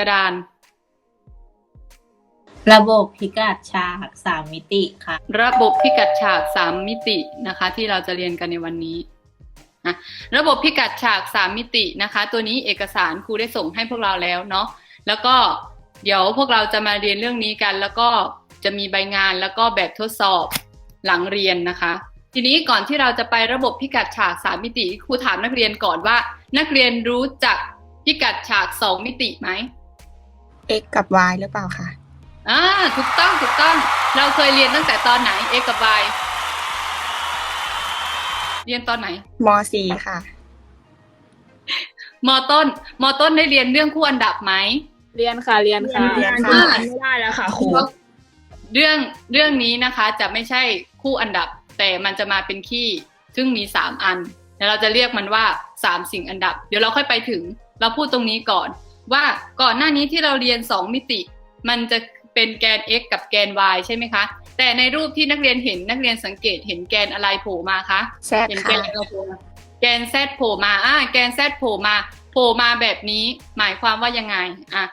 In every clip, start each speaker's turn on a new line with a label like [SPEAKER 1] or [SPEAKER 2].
[SPEAKER 1] อะไรบนกระดาน
[SPEAKER 2] ระบบพิกัดฉากสามมิติค่ะ
[SPEAKER 1] ระบบพิกัดฉากสามมิตินะคะ ที่เราจะเรียนกันในวันนี้นะระบบพิกัดฉากสามมิตินะคะ ตัวนี้เอกสารครูได้ส่งให้พวกเราแล้วเนาะแล้วก็เดี๋ยวพวกเราจะมาเรียนเรื่องนี้กัน แล้วก็จะมีใบงานแล้วก็แบบทดสอบหลังเรียนนะคะ ทีนี้ก่อนที่เราจะไประบบพิกัดฉากสามมิติครูถามนักเรียนก่อนว่า นักเรียนรู้จักพิกัดฉากสองมิติไหม
[SPEAKER 3] x กับ y หรือเปล่าคะ
[SPEAKER 1] อ่าถูกต้องถูกต้อง เราเคยเรียนตั้งแต่ตอนไหน x กับ y เรียนตอนไหน
[SPEAKER 3] ม .4 ค่ะ
[SPEAKER 1] มต้นมต้นได้เรียนเรื่องคู่อันดับไหม
[SPEAKER 4] เรียนค่ะเรียนค่ะ
[SPEAKER 3] เรียน
[SPEAKER 1] ค่ะ
[SPEAKER 4] ไม่ได้แล้วค่ะครู
[SPEAKER 1] เรื่องเรื่องนี้นะคะ จะไม่ใช่คู่อันดับ แต่มันจะมาเป็นขี้ซึ่งมีสามอันแล้วเราจะเรียกมันว่าสามสิ่งอันดับ เดี๋ยวเราค่อยไปถึง เราพูดตรงนี้ก่อน ว่าก่อนหน้านี้ที่เราเรียนสองมิติ มันจะเป็นแกน x กับแกน y ใช่ไหมคะ แต่ในรูปที่นักเรียนเห็นนักเรียนสังเกตเห็นแกนอะไรโผล่มาคะ
[SPEAKER 3] z
[SPEAKER 1] เห็นแก
[SPEAKER 3] ค่ะ
[SPEAKER 1] นอะไรโผล่มาแกน z โผล่มาอ่าแกน z โผล่มาโผล่มาแบบนี้ หมายความว่ายังไงอะ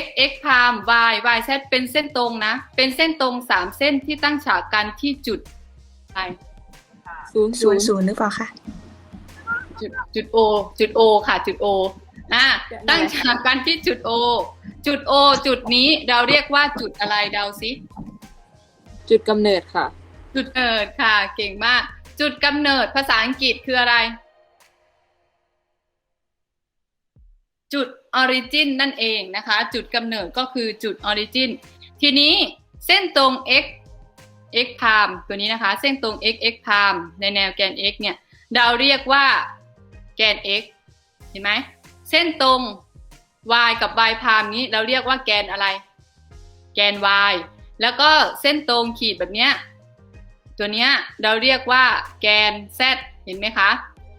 [SPEAKER 1] x x พาม y y z เป็นเส้นตรงนะ เป็นเส้นตรงสามเส้นที่ตั้งฉากกันที่จุดไป
[SPEAKER 4] ศูนย์
[SPEAKER 3] ศู
[SPEAKER 4] ศู
[SPEAKER 3] น
[SPEAKER 4] น
[SPEAKER 3] ย์
[SPEAKER 4] ย์
[SPEAKER 3] ศูนย์หรือเปล่าคะ
[SPEAKER 1] จุดจุด o จุด o ค่ะจุด o อะตั้งฉากกันที่จุด o จุด o จุดนี้เราเรียกว่าจุดอะไรเดาซิ
[SPEAKER 4] จุดกำเนิดค่ะ
[SPEAKER 1] จุดเกิดค่ะ เก่งมาก จุดกำเนิดภาษาอังกฤษคืออะไร จุด origin นั่นเองนะคะ จุดกำเนิดก็คือจุด origin ทีนี้เส้นตรง x x พามตัวนี้นะคะ เส้นตรง x x พามในแนวแกน x เนี่ย เราเรียกว่าแกน x เห็นไหม เส้นตรง y กับ y พามนี้เราเรียกว่าแกนอะไร แกน y แล้วก็เส้นตรงขีดแบบเนี้ยตัวเนี้ยเราเรียกว่าแกน z เห็นไหมคะ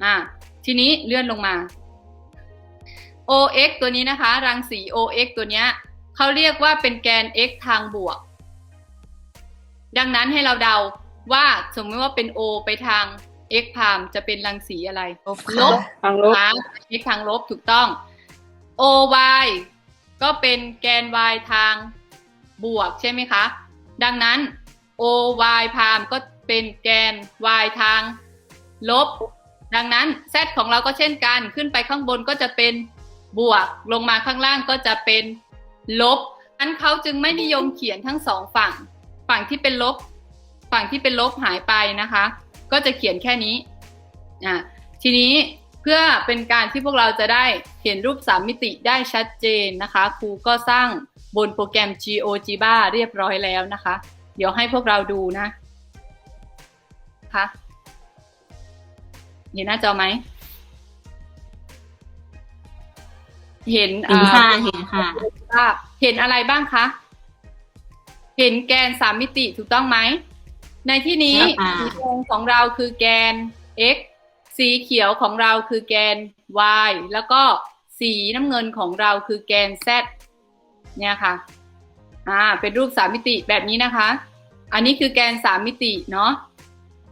[SPEAKER 1] อ่าทีนี้เลื่อนลงมา ox ตัวนี้นะคะ รังสี ox ตัวเนี้ยเขาเรียกว่าเป็นแกน x ทางบวก ดังนั้นให้เราเดาว่าสมมติว่าเป็น o ไปทาง x พามจะเป็นรังสีอะไร
[SPEAKER 3] ลบ
[SPEAKER 1] ล
[SPEAKER 3] ค่ะ
[SPEAKER 1] บ
[SPEAKER 4] ทางลบ
[SPEAKER 1] ทาง x ทางลบถูกต้อง oy ก็เป็นแกน y ทางบวกใช่ไหมคะ ดังนั้น oy พามก็เป็นแกน y ทางลบ ดังนั้น z ของเราก็เช่นกันขึ้นไปข้างบนก็จะเป็นบวก ลงมาข้างล่างก็จะเป็นลบนั้นเขาจึงไม่นิยมเขียนทั้งสองฝั่ง ฝั่งที่เป็นลบ ฝั่งที่เป็นลบหายไปนะคะ ก็จะเขียนแค่นี้อะทีนี้เพื่อเป็นการที่พวกเราจะได้เห็นรูปสามมิติได้ชัดเจนนะคะ ครูก็สร้างบนโปรแกรม GeoGebra เรียบร้อยแล้วนะคะ เดี๋ยวให้พวกเราดูนะคะเห็นหน้าจอไหม เห็น
[SPEAKER 2] เห็น
[SPEAKER 1] อ่า
[SPEAKER 2] ค่ะเห็นค่ะ
[SPEAKER 1] ว่าเห็นอะไรบ้างคะ เห็นแกนสามมิติถูกต้องไหม ในที่นี้
[SPEAKER 2] ค่ะ
[SPEAKER 1] สีแดงของเราคือแกน x สีเขียวของเราคือแกน y แล้วก็สีน้ำเงินของเราคือแกน z เนี่ยค่ะ อ่า เป็นรูปสามมิติแบบนี้นะคะ อันนี้คือแกนสามมิติเนาะ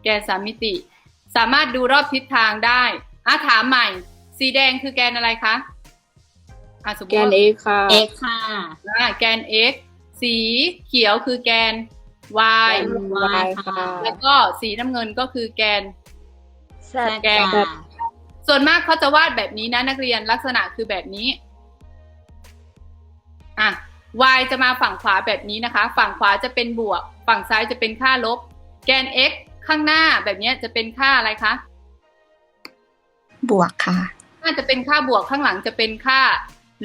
[SPEAKER 1] แกนสามมิติ สามารถดูรอบทิศทางได้ อะถามใหม่ สีแดงคือแกนอะไรคะ อะสมม
[SPEAKER 4] แก
[SPEAKER 1] ติ
[SPEAKER 4] น
[SPEAKER 1] ว่า
[SPEAKER 4] เอค่ะ
[SPEAKER 2] x ค่ะ
[SPEAKER 1] อ่า แกน x สีเขียวคือแกน y
[SPEAKER 4] แกน
[SPEAKER 2] y ค่ะ
[SPEAKER 1] แล้วก็สีน้ำเงินก็คือแกน
[SPEAKER 2] z
[SPEAKER 1] แกน
[SPEAKER 2] ค่ะ
[SPEAKER 1] ส่วนมากเขาจะวาดแบบนี้นะนักเรียนลักษณะคือแบบนี้ อะ y จะมาฝั่งขวาแบบนี้นะคะ ฝั่งขวาจะเป็นบวก ฝั่งซ้ายจะเป็นค่าลบ แกน x ข้างหน้าแบบนี้จะเป็นค่าอะไรคะ
[SPEAKER 3] บวกค่ะ
[SPEAKER 1] น่าจะเป็นค่าบวกข้างหลังจะเป็นค่า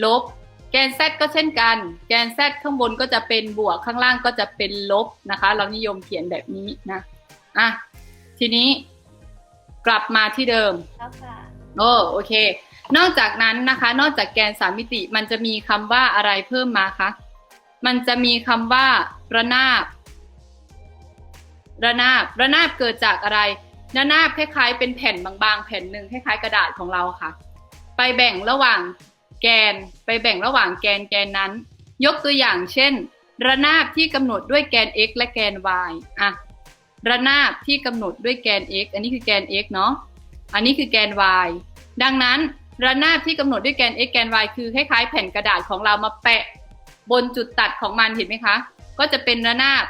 [SPEAKER 1] ลบ แกน z ก็เช่นกัน แกน z ข้างบนก็จะเป็นบวกข้างล่างก็จะเป็นลบนะคะ เรานิยมเขียนแบบนี้นะอะทีนี้กลับมาที่เดิมโอ้โอเค นอกจากนั้นนะคะ นอกจากแกนสามมิติมันจะมีคำว่าอะไรเพิ่มมาคะมันจะมีคำว่าระนาบ ระนาบ ระนาบเกิดจากอะไร ระนาบคล้ายๆ เป็นแผ่นบางๆ แผ่นหนึ่งคล้ายๆ กระดาษของเราค่ะ ไปแบ่งระหว่าง แกนไปแบ่งระหว่างแกนแกนนั้น ยกตัวอย่างเช่น ระนาบที่กำหนดด้วยแกน x และแกน y อะระนาบที่กำหนดด้วยแกน x อันนี้คือแกน x เนาะอันนี้คือแกน y ดังนั้นระนาบที่กำหนดด้วยแกน x แกน y คือคล้ายๆ แผ่นกระดาษของเรามาแปะบนจุดตัดของมันเห็นไหมคะ ก็จะเป็นระนาบ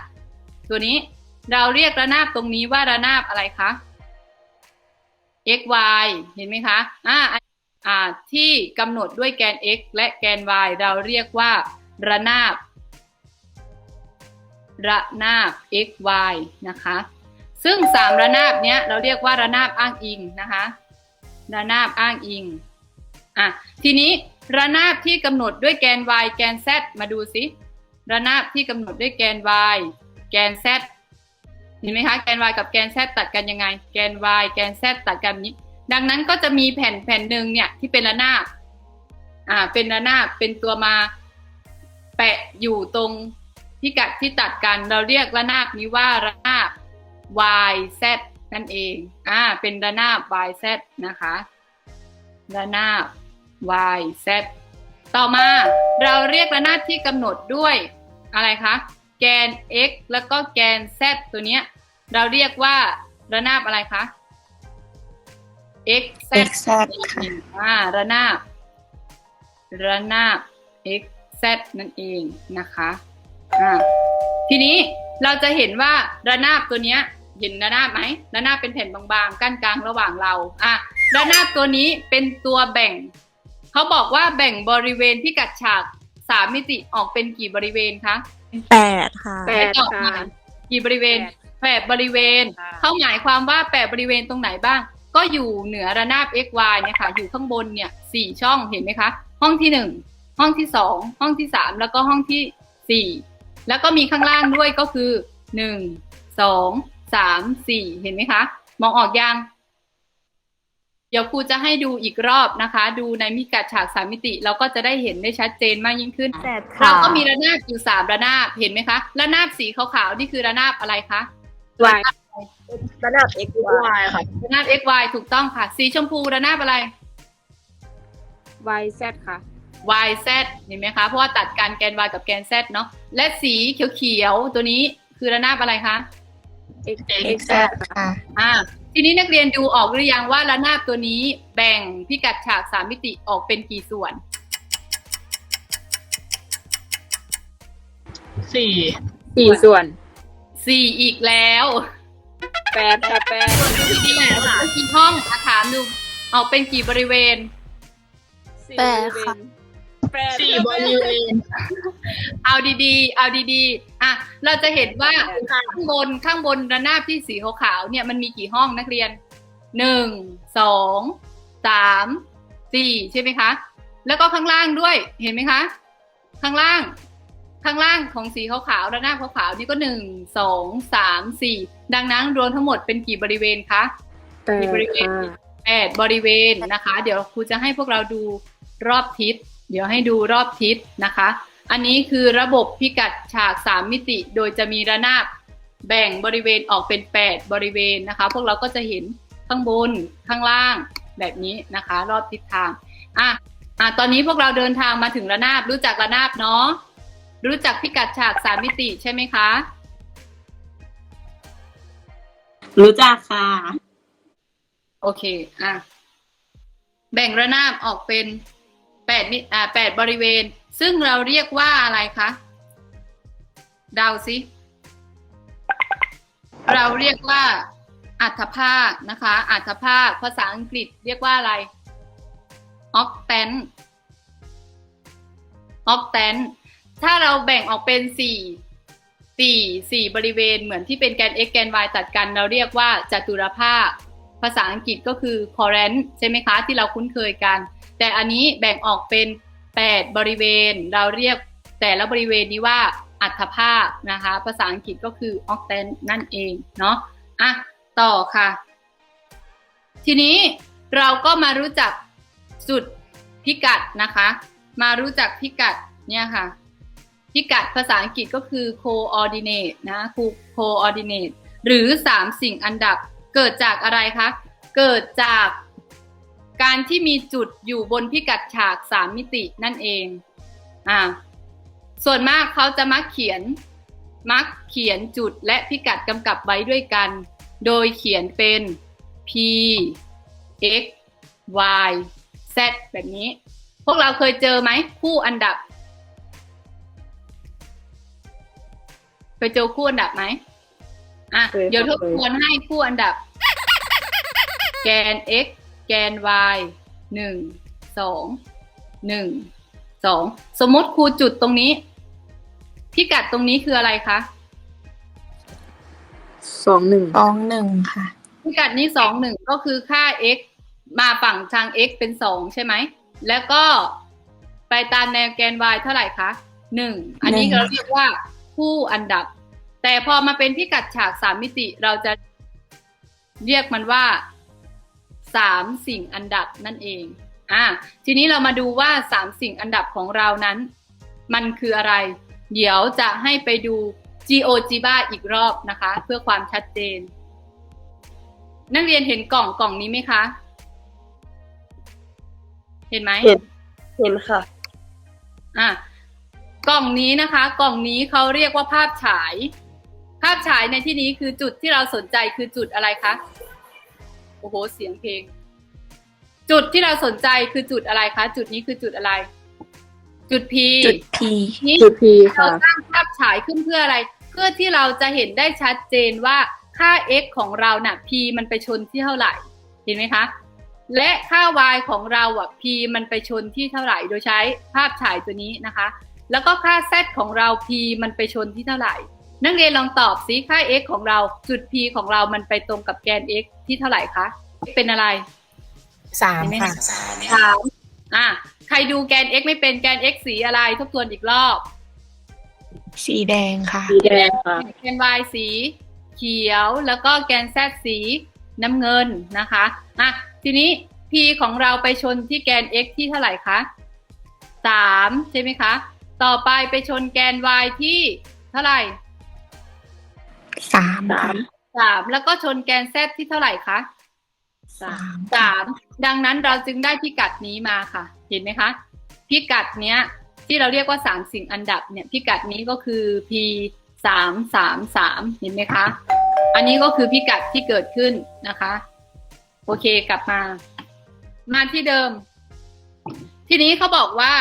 [SPEAKER 1] ตัวนี้เราเรียกระนาบตรงนี้ว่าระนาบอะไรคะ x y เห็นไหมคะ อ่าอ่า ที่กำหนดด้วยแกน x และแกน y เราเรียกว่า ระนาบ ระนาบ x y นะคะ ซึ่งสามระนาบเนี้ยเราเรียกว่าระนาบอ้างอิงนะคะ ระนาบอ้างอิงอะทีนี้ระนาบที่กำหนดด้วยแกน y แกน z มาดูสิระนาบที่กำหนดด้วยแกน y แกน z เห็นไหมคะแกน y กับแกน z ตัดกันยังไง แกน y แกน z ตัดกันนี้ ดังนั้นก็จะมีแผ่นแผ่นหนึ่งเนี่ยที่เป็นระนาบอ่าเป็นระนาบเป็นตัวมาแปะอยู่ตรงพิกัดที่ตัดกัน เราเรียกระนาบนี้ว่าระนาบ y z นั่นเองอ่าเป็นระนาบ y z นะคะระนาบ y z ต่อมาเราเรียกระนาบที่กำหนดด้วยอะไรคะแกน x แล้วก็แกน z ตัวเนี้ยเราเรียกว่าระนาบอะไรคะ x z
[SPEAKER 3] x z ค่ะ
[SPEAKER 1] อ่าระนาบระนาบ x z นั่นเองนะคะอ่าทีนี้เราจะเห็นว่าระนาบตัวเนี้ยเห็นระนาบไหมระนาบเป็นแผ่นบางๆ กั้นกลางระหว่างเราอะระนาบตัวนี้เป็นตัวแบ่ง เขาบอกว่าแบ่งบริเวณพิกัดฉากสามมิติออกเป็นกี่บริเวณคะ
[SPEAKER 3] แปดค่ะ
[SPEAKER 4] แปด
[SPEAKER 1] ตอบ
[SPEAKER 4] ค่ะ
[SPEAKER 1] มากี่บริเวณ
[SPEAKER 4] แปด
[SPEAKER 1] แปดบริเวณ
[SPEAKER 4] ค่ะ
[SPEAKER 1] เขาหมายความว่าแปดบริเวณตรงไหนบ้าง ก็อยู่เหนือระนาบ x y เนี่ยค่ะ อยู่ข้างบนเนี่ยสี่ช่องเห็นไหมคะ ห้องที่หนึ่งห้องที่สองห้องที่สามแล้วก็ห้องที่สี่แล้วก็มีข้างล่างด้วยก็คือหนึ่งสองสามสี่เห็นไหมคะ มองออกยัง เดี๋ยวครูจะให้ดูอีกรอบนะคะ ดูในมิกัดฉากสามมิติ เราก็จะได้เห็นได้ชัดเจนมากยิ่งขึ้น
[SPEAKER 2] แปด
[SPEAKER 1] เรา
[SPEAKER 2] ค่ะ
[SPEAKER 1] ก็มีระนาบอยู่สามระนาบเห็นไหมคะ ระนาบสีขาวๆนี่คือระนาบอะไรคะ
[SPEAKER 4] y ระดับ x y ค่ะ
[SPEAKER 1] ระนาบ x y ถูกต้องค่ะ สีชมพูระนาบอะไร
[SPEAKER 4] y z ค่ะ
[SPEAKER 1] y z เห็นไหมคะ เพราะว่าตัดกันแกน y กับแกน z เนาะ และสีเขียวๆ ตัวนี้คือระนาบอะไรคะ
[SPEAKER 4] x
[SPEAKER 3] x z ค่ะ
[SPEAKER 1] อ่า ทีนี้นักเรียนดูออกหรือยังว่าระนาบตัวนี้แบ่งพิกัดฉากสามมิติออกเป็นกี่ส่วน
[SPEAKER 5] สี่
[SPEAKER 4] สี่ส่วน
[SPEAKER 1] สี่อีกแล้ว
[SPEAKER 4] แปดค่ะแปด
[SPEAKER 1] ทีนี้แหละกี่ห้องอะถามดูออกเป็นกี่บริเวณ
[SPEAKER 4] สี่
[SPEAKER 3] แปดค่ะ
[SPEAKER 4] แปด
[SPEAKER 5] สี่บริเวณ
[SPEAKER 1] เอาดีๆ เอาดีๆ อะ เราจะเห็นว่าข้างบนข้างบนระนาบที่สีขาวๆเนี่ยมันมีกี่ห้องนักเรียนหนึ่งสองสามสี่ใช่ไหมคะ แล้วก็ข้างล่างด้วยเห็นไหมคะ ข้างล่าง ข้างล่างของสีขาวๆระนาบขาวๆนี่ก็หนึ่งสองสามสี่ดังนั้นรวมทั้งหมดเป็นกี่บริเวณคะ
[SPEAKER 4] แปด
[SPEAKER 1] บริเวณ
[SPEAKER 4] ค่ะ
[SPEAKER 1] แปดบริเวณนะคะ เดี๋ยวครูจะให้พวกเราดูรอบทิศ เดี๋ยวให้ดูรอบทิศนะคะ อันนี้คือระบบพิกัดฉากสามมิติ โดยจะมีระนาบแบ่งบริเวณออกเป็นแปดบริเวณนะคะ พวกเราก็จะเห็นข้างบนข้างล่างแบบนี้นะคะ รอบทิศทางอะอะตอนนี้พวกเราเดินทางมาถึงระนาบรู้จักระนาบเนาะ รู้จักพิกัดฉากสามมิติใช่ไหมคะ
[SPEAKER 2] รู้จักค่ะ
[SPEAKER 1] โอเค อะ แบ่งระนาบออกเป็นแปดมิอ่าแปดบริเวณ ซึ่งเราเรียกว่าอะไรคะเดาสิ เราเรียกว่าอัฐภาคนะคะ อัฐภาคภาษาอังกฤษเรียกว่าอะไร octant octant ถ้าเราแบ่งออกเป็นสี่สี่สี่บริเวณเหมือนที่เป็นแกน x แกน y ตัดกัน เราเรียกว่าจัตุรภาค ภาษาอังกฤษก็คือ current ใช่ไหมคะที่เราคุ้นเคยกัน แต่อันนี้แบ่งออกเป็น 8 บริเวณ เราเรียกแต่ละบริเวณนี้ว่าอัฐภาคนะคะ ภาษาอังกฤษก็คือ octant นั่นเองเนาะอะต่อค่ะ ทีนี้เราก็มารู้จักจุดพิกัดนะคะ มารู้จักพิกัดเนี่ยค่ะ พิกัดภาษาอังกฤษก็คือ coordinate นะคือ coordinate หรือ 3 สิ่งอันดับเกิดจากอะไรคะ เกิดจากการที่มีจุดอยู่บนพิกัดฉาก 3 มิตินั่นเอง อ่า ส่วนมากเขาจะมักเขียน มักเขียนจุดและพิกัดกำกับไว้ด้วยกัน โดยเขียนเป็น p x y z z แบบนี้ พวกเราเคยเจอไหมคู่อันดับ เคยเจอคู่อันดับไหมอะ
[SPEAKER 4] เคยครับ
[SPEAKER 1] เดี๋ยวทบ
[SPEAKER 4] เคย
[SPEAKER 1] ทวนให้คู่อันดับ แกน x แกน y หนึ่งสองหนึ่งสองสมมติครูจุดตรงนี้พิกัดตรงนี้คืออะไรคะ
[SPEAKER 4] สองหนึ่ง
[SPEAKER 3] สองหนึ่งค่ะ
[SPEAKER 1] พิกัดนี้สองหนึ่งก็คือค่า x มาฝั่งทาง x เป็นสองใช่ไหม แล้วก็ไปตามแนวแกน y เท่าไหร่คะหนึ่งอันนี้
[SPEAKER 3] หนึ่ง
[SPEAKER 1] เราเรียกว่า คู่อันดับ แต่พอมาเป็นพิกัดฉากสามมิติเราจะเรียกมันว่าสามสิ่งอันดับนั่นเองอะทีนี้เรามาดูว่าสามสิ่งอันดับของเรานั้น มันคืออะไร เดี๋ยวจะให้ไปดู GeoGebra อีกรอบนะคะ เพื่อความชัดเจน นักเรียนเห็นกล่องกล่องนี้ไหมคะ เห็นไหม
[SPEAKER 2] เห็นเห็นค่ะ
[SPEAKER 1] อะ กล่องนี้นะคะ กล่องนี้เขาเรียกว่าภาพฉาย ภาพฉายในที่นี้คือจุดที่เราสนใจคือจุดอะไรคะโอ้โหเสียงเพลง จุดที่เราสนใจคือจุดอะไรคะจุดนี้คือจุดอะไร จุด P
[SPEAKER 3] จุด P
[SPEAKER 1] นี้
[SPEAKER 4] จุดพี
[SPEAKER 1] เรา
[SPEAKER 4] ค่ะ
[SPEAKER 1] สร้างภาพฉายขึ้นเพื่ออะไร เพื่อที่เราจะเห็นได้ชัดเจนว่าค่า x ของเราน่ะ p มันไปชนที่เท่าไหร่เห็นไหมคะและค่า y ของเราอะ p มันไปชนที่เท่าไหร่โดยใช้ภาพฉายตัวนี้นะคะ แล้วก็ค่า z ของเรา p มันไปชนที่เท่าไหร่ นักเรียนลองตอบสิค่า x ของเราจุด p ของเรามันไปตรงกับแกน x ที่เท่าไหร่คะเป็นอะไร
[SPEAKER 3] สาม
[SPEAKER 1] เห็นไหม
[SPEAKER 3] ค่ะ
[SPEAKER 1] คะสามอะใครดูแกน x ไม่เป็นแกน x สีอะไรทบทวนอีกรอบ
[SPEAKER 3] สีแดงค่ะ
[SPEAKER 4] สีแดงค่ะ
[SPEAKER 1] แกน y สี เขียวแล้วก็แกน z สีน้ำเงินนะคะอะทีนี้ p ของเราไปชนที่แกน x ที่เท่าไหร่คะสามใช่ไหมคะ ต่อไปไปชนแกน y ที่เท่าไหร่
[SPEAKER 3] สามค่ะ
[SPEAKER 1] สามแล้วก็ชนแกน z ที่เท่าไหร่คะ
[SPEAKER 3] สาม
[SPEAKER 1] สามดังนั้นเราจึงได้พิกัดนี้มาค่ะ เห็นไหมคะ พิกัดเนี้ย ที่เราเรียกว่าสามสิ่งอันดับเนี่ยพิกัดนี้ก็คือ p สามสามสามเห็นไหมคะ อันนี้ก็คือพิกัดที่เกิดขึ้นนะคะ โอเคกลับมา มาที่เดิม ทีนี้เขาบอกว่า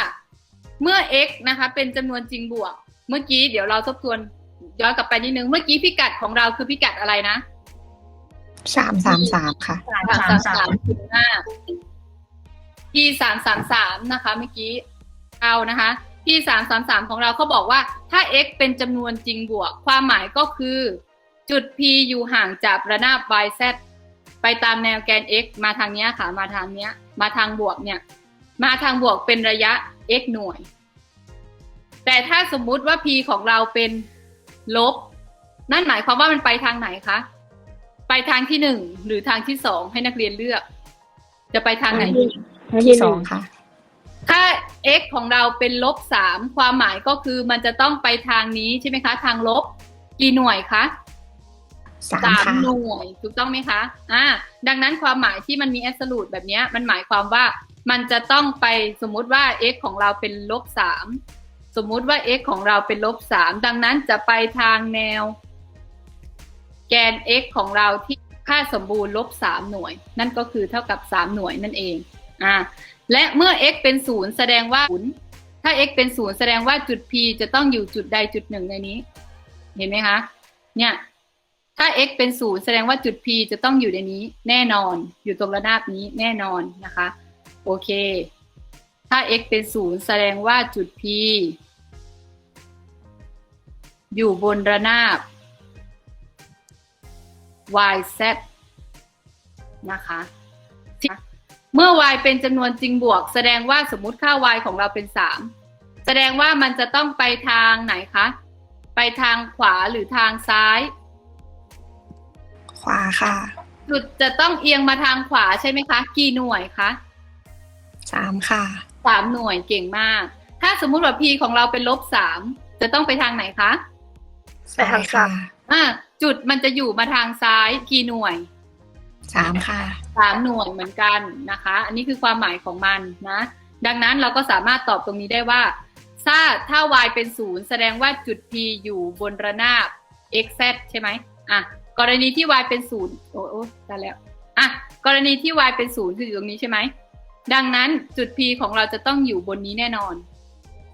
[SPEAKER 1] เมื่อ x นะคะ เป็นจำนวนจริงบวก เมื่อกี้เดี๋ยวเราทบทวนย้อนกลับไปนิดนึง เมื่อกี้พิกัดของเราคือพิกัดอะไรนะ
[SPEAKER 3] สามสามสามค่ะ
[SPEAKER 1] สามสามสามถึงห้าที่สามสามสามนะคะ เมื่อกี้เอานะคะที่สามสามสามของเราเขาบอกว่าถ้า x เป็นจำนวนจริงบวก ความหมายก็คือ จุด p อยู่ห่างจากระนาบ y z ไปตามแนวแกน x มาทางเนี้ยค่ะ มาทางเนี้ย มาทางบวกเนี่ย มาทางบวกเป็นระยะ x หน่วย แต่ถ้าสมมุติว่า p ของเราเป็นลบ นั่นหมายความว่ามันไปทางไหนคะ ไปทางที่หนึ่งหรือทางที่สองให้นักเรียนเลือก จะไปทางไหนดี
[SPEAKER 3] ที่สองค่ะ
[SPEAKER 1] ถ้า x ของเราเป็นลบสามความหมายก็คือมันจะต้องไปทางนี้ใช่ไหมคะ ทางลบกี่หน่วยคะ
[SPEAKER 3] สาม
[SPEAKER 1] สาม
[SPEAKER 3] ค่ะ
[SPEAKER 1] หน่วยถูกต้องไหมคะ อ่า ดังนั้นความหมายที่มันมี absolute แบบเนี้ยมันหมายความว่า มันจะต้องไปสมมุติว่า x ของเราเป็นลบสามสมมุติว่า x ของเราเป็นลบสามดังนั้นจะไปทางแนว แกน x ของเราที่ค่าสมบูรณ์ลบสามหน่วย นั่นก็คือเท่ากับสามหน่วยนั่นเองอ่าและเมื่อ x เป็นศูนย์แสดงว่าศูนย์ถ้า x เป็นศูนย์แสดงว่าจุด p จะต้องอยู่จุดใดจุดหนึ่งในนี้ เห็นไหมคะ เนี่ย ถ้า x เป็นศูนย์แสดงว่าจุด p จะต้องอยู่ในนี้ แน่นอน อยู่ตรงระนาบนี้แน่นอนนะคะ โอเค ถ้า x เป็นศูนย์แสดงว่าจุด p อยู่บนระนาบ y z นะคะ เมื่อ y เป็นจำนวนจริงบวก แสดงว่าสมมุติค่า y ของเราเป็น3แสดงว่ามันจะต้องไปทางไหนคะ ไปทางขวาหรือทางซ้าย
[SPEAKER 3] ขวาค่ะ
[SPEAKER 1] จุดจะต้องเอียงมาทางขวาใช่ไหมคะ กี่หน่วยคะ
[SPEAKER 3] สามค่ะ
[SPEAKER 1] สามหน่วยเก่งมาก ถ้าสมมุติว่า p ของเราเป็นลบสามจะต้องไปทางไหนคะ
[SPEAKER 3] ซ้ายค่ะ
[SPEAKER 1] อ่าจุดมันจะอยู่มาทางซ้ายกี่หน่วย
[SPEAKER 3] สามค่ะ
[SPEAKER 1] สามหน่วยเหมือนกันนะคะ อันนี้คือความหมายของมันนะ ดังนั้นเราก็สามารถตอบตรงนี้ได้ว่าถ้าถ้า y เป็นศูนย์แสดงว่าจุด p อยู่บนระนาบ x z ใช่ไหมอะกรณีที่ y เป็นศูนย์โอ้โอ้ได้แล้วอะกรณีที่ y เป็นศูนย์คืออยู่ตรงนี้ใช่ไหม ดังนั้นจุด P ของเราจะต้องอยู่บนนี้แน่นอน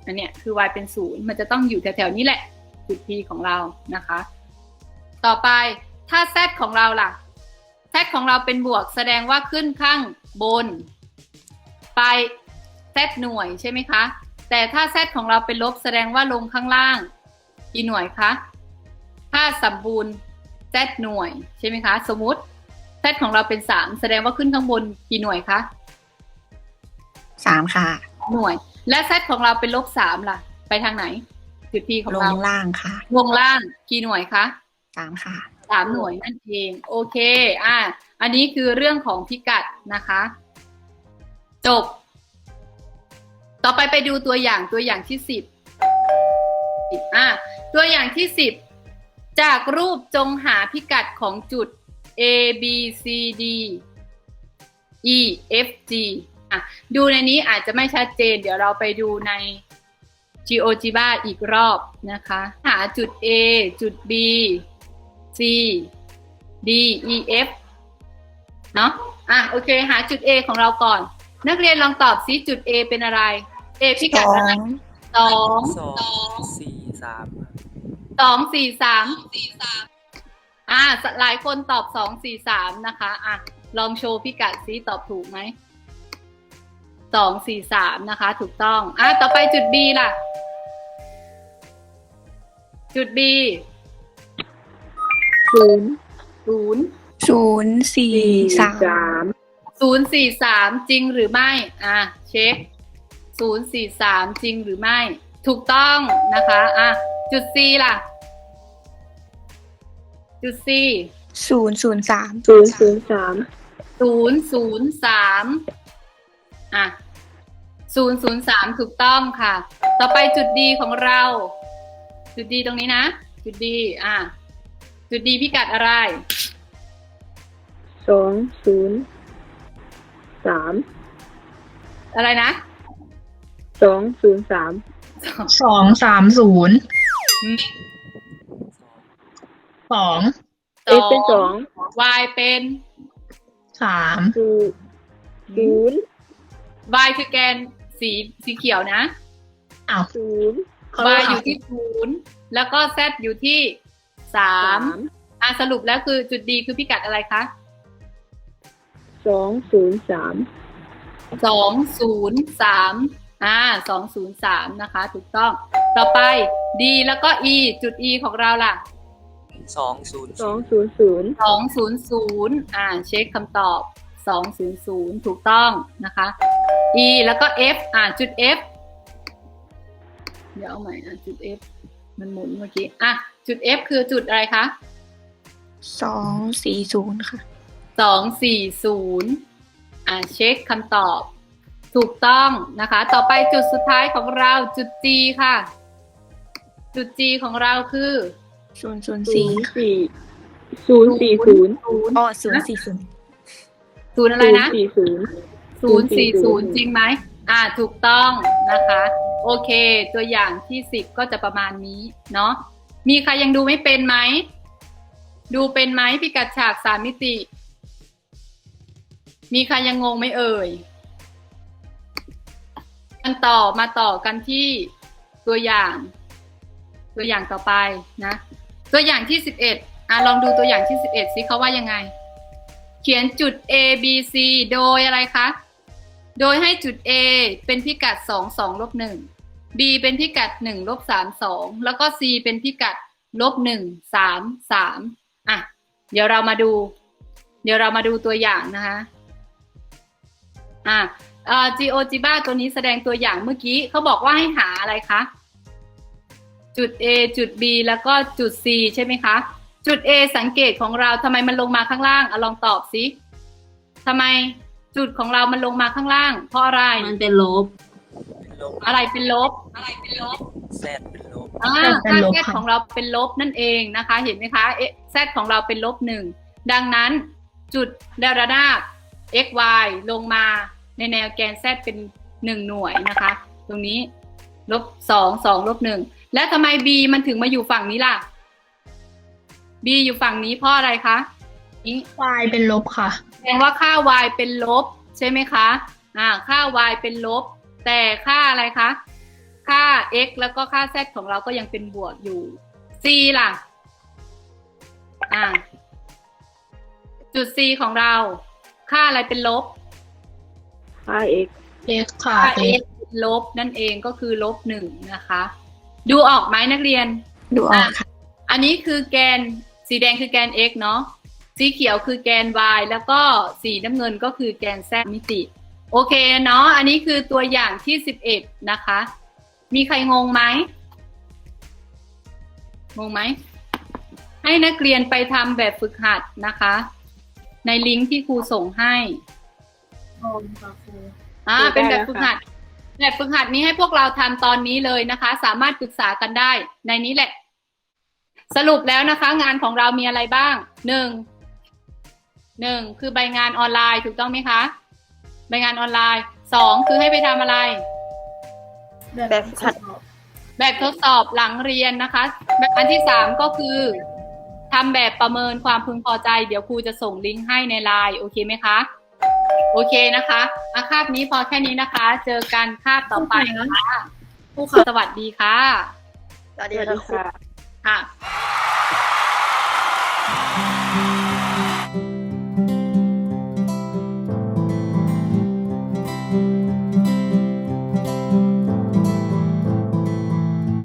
[SPEAKER 1] อันเนี้ยคือ y เป็นศูนย์มันจะต้องอยู่แถวๆนี้แหละ จุด P ของเรานะคะ ต่อไปถ้า z ของเราล่ะ z ของเราเป็นบวกแสดงว่าขึ้นข้างบน ไป z หน่วยใช่ไหมคะ แต่ถ้า z ของเราเป็นลบแสดงว่าลงข้างล่างกี่หน่วยคะถ้าสมบูรณ์ z หน่วยใช่ไหมคะ สมมติ z ของเราเป็น 3 แสดงว่าขึ้นข้างบนกี่หน่วยคะ
[SPEAKER 3] สามค่ะ
[SPEAKER 1] หน่วย และ z ของเราเป็นลบ3ล่ะ ไปทางไหนจุด P ของ
[SPEAKER 3] ล
[SPEAKER 1] เรา
[SPEAKER 3] งล่างค่ะ
[SPEAKER 1] วงล่างกี่หน่วยคะ
[SPEAKER 3] สามค่ะ
[SPEAKER 1] สามหน่วยนั่นเองโอเคอะอันนี้คือเรื่องของพิกัดนะคะ จบ ต่อไปไปดูตัวอย่างตัวอย่างที่สิบอะตัวอย่างที่สิบจากรูปจงหาพิกัดของจุด A B C D E F G อะดูในนี้อาจจะไม่ชัดเจน เดี๋ยวเราไปดูใน GeoGebra อีกรอบนะคะ หาจุด A จุด B C D E F เนาะอะโอเค หาจุด A ของเราก่อน นักเรียนลองตอบซิจุด A เป็นอะไร A พิ
[SPEAKER 3] ส
[SPEAKER 1] กัด
[SPEAKER 3] อ
[SPEAKER 1] อะไร
[SPEAKER 3] ง
[SPEAKER 1] สอง
[SPEAKER 5] สองสี่สาม
[SPEAKER 1] สองสี่สามอ่าหลายคนตอบสองสี่สามนะคะ อะ ลองโชว์พิกัดซิตอบถูกไหม สองสี่สามนะคะ ถูกต้อง อะ ต่อไปจุด B ล่ะ จุด B
[SPEAKER 4] ศูนย์
[SPEAKER 1] ศูนย์
[SPEAKER 3] ศูนย์สี่สาม
[SPEAKER 4] สาม
[SPEAKER 1] ศูนย์สี่สามจริงหรือไม่ อะ เช็คศูนย์สี่สามจริงหรือไม่ ถูกต้องนะคะ อะ จุด C ล่ะ จุด C
[SPEAKER 3] ศูนย์ศูนย์สาม
[SPEAKER 4] ศูนย์ศูนย์สาม
[SPEAKER 1] ศูนย์ศูนย์สามอะ ศูนย์ศูนย์สามถูกต้องค่ะ ต่อไปจุดดีของเรา จุดดีตรงนี้นะ จุดดีอะ จุดดีพิกัดอะไร
[SPEAKER 4] สองศูนย์สาม
[SPEAKER 1] อะไรนะ
[SPEAKER 4] สองศูนย์สาม
[SPEAKER 6] สองสามศูนย์สอง
[SPEAKER 4] เอฟเป็นสอง
[SPEAKER 1] y เป็น
[SPEAKER 6] สาม
[SPEAKER 4] ศูนย์ศูนย์
[SPEAKER 1] y คือแกน สีสีเขียวนะ
[SPEAKER 6] อ้าว
[SPEAKER 4] ศูนย์
[SPEAKER 1] y อยู่ที่ศูนย์แล้วก็ z อยู่ที่สามอะสรุปแล้วคือจุดดีคือพิกัดอะไรคะ
[SPEAKER 4] สองศูนย์สาม
[SPEAKER 1] สองศูนย์สามอ่าสองศูนย์สามนะคะ ถูกต้อง ต่อไป D แล้วก็ E จุด E ของเราล่ะ
[SPEAKER 5] สองศูนย์
[SPEAKER 4] สองศูนย์ศูนย์
[SPEAKER 1] สองศูนย์ศูนย์อ่าเช็คคำตอบ สองศูนย์ศูนย์ถูกต้องนะคะ E แล้วก็ F อ่าจุด F เดี๋ยวเอาใหม่อะจุด F มันหมุนเมื่อกี้ อะ จุด F คือจุดอะไรคะ
[SPEAKER 3] สองสี่ศูนย์ค่ะ
[SPEAKER 1] สองสี่ศูนย์อ่าเช็คคำตอบ ถูกต้องนะคะ ต่อไปจุดสุดท้ายของเราจุด G ค่ะ จุด G ของเราคือ
[SPEAKER 3] ศูนย์ศูนย์
[SPEAKER 4] ศู
[SPEAKER 3] สี่
[SPEAKER 4] นย์สี่ศูนย์สี่ศูนย์
[SPEAKER 1] ศูนย์
[SPEAKER 3] อ๋อศูนย์สี่ ศูนย์
[SPEAKER 1] ศูนย์อะไรนะ
[SPEAKER 4] สี่ศูนย์
[SPEAKER 1] ศูนย์สี่ศูนย์จริงไหมอ่าถูกต้องนะคะ โอเค ตัวอย่างที่สิบก็จะประมาณนี้เนาะมีใครยังดูไม่เป็นไหม ดูเป็นไหมพิกัดฉากสามมิติ มีใครยังงงไหมเอ่ยกันต่อมาต่อกันที่ตัวอย่าง ตัวอย่างต่อไปนะ ตัวอย่างที่สิบเอ็ดอะลองดูตัวอย่างที่สิบเอ็ดสิเขาว่ายังไง เขียนจุด A B C โดยอะไรคะ โดยให้จุด A เป็นพิกัด 2 2ลบ1 B เป็นพิกัด 1 ลบ 3 2 แล้วก็ C เป็นพิกัดลบ 1 3 3 อะ เดี๋ยวเรามาดู เดี๋ยวเรามาดูตัวอย่างนะคะ อะเอ่อ GeoGebra ตัวนี้แสดงตัวอย่างเมื่อกี้เขาบอกว่าให้หาอะไรคะ จุด A จุด B แล้วก็จุด C ใช่ไหมคะ จุด A สังเกตของเราทำไมมันลงมาข้างล่างอะลองตอบสิทำไมจุดของเรามันลงมาข้างล่าง เพราะอะไร
[SPEAKER 2] มันเป็นลบ
[SPEAKER 5] เป็นลบ
[SPEAKER 1] อะไรเป็นลบ
[SPEAKER 5] แซดเป็นลบ
[SPEAKER 1] อ่า
[SPEAKER 6] เป็น
[SPEAKER 1] ค่า
[SPEAKER 6] ลบ
[SPEAKER 1] แซ
[SPEAKER 6] ค่ะ
[SPEAKER 1] ของเราเป็นลบนั่นเองนะคะ เห็นไหมคะเอแซของเราเป็นลบหนึ่งดังนั้นจุดดารานาบ x y ลงมาในแนวแกน z เป็นหนึ่งหน่วยนะคะ ตรงนี้ลบสองสองลบหนึ่งและทำไม b มันถึงมาอยู่ฝั่งนี้ล่ะ b อยู่ฝั่งนี้เพราะอะไรคะนี้
[SPEAKER 6] วายเป็นลบค่ะ
[SPEAKER 1] แสดงว่าค่า y เป็นลบใช่ไหมคะ อ่า ค่า y เป็นลบ แต่ค่าอะไรคะ ค่า x แล้วก็ค่า z ของเราก็ยังเป็นบวกอยู่ c ล่ะ อ่า จุด c ของเรา ค่าอะไรเป็นลบ
[SPEAKER 4] ค่า x
[SPEAKER 6] เอ็กค่ะ
[SPEAKER 1] ค่า
[SPEAKER 6] เอ็ก
[SPEAKER 1] x เป็นลบนั่นเองก็คือลบหนึ่งนะคะ ดูออกไหมนักเรียน
[SPEAKER 3] ดูออกค่ะ
[SPEAKER 1] อันนี้คือแกน สีแดงคือแกน x เนาะสีเขียวคือแกน y แล้วก็สีน้ำเงินก็คือแกน z มิติ โอเคเนาะอันนี้คือตัวอย่างที่ 11 นะคะ มีใครงงไหมงงไหม ให้นักเรียนไปทำแบบฝึกหัดนะคะ ในลิงก์ที่ครูส่งให้อ่าเป็นแบบฝึกหัด แบบฝึกหัดนี้ให้พวกเราทำตอนนี้เลยนะคะ สามารถปรึกษากันได้ในนี้แหละ สรุปแล้วนะคะ งานของเรามีอะไรบ้างหนึ่งหนึ่งคือใบงานออนไลน์ถูกต้องไหมคะใบงานออนไลน์สองคือให้ไปทำอะไร
[SPEAKER 3] แบบผัด
[SPEAKER 1] แบบทดสอบหลังเรียนนะคะ แบบอันที่สามก็คือทำแบบประเมินความพึงพอใจ เดี๋ยวครูจะส่งลิงก์ให้ในไลน์โอเคไหมคะ โอเคนะคะอาคาบนี้พอแค่นี้นะคะ เจอกันคาบต่อไปนะคะสวัสดีค่ะ
[SPEAKER 3] สวัส
[SPEAKER 4] ส
[SPEAKER 3] ดี
[SPEAKER 4] วัสดี
[SPEAKER 3] ค่ะ
[SPEAKER 1] 好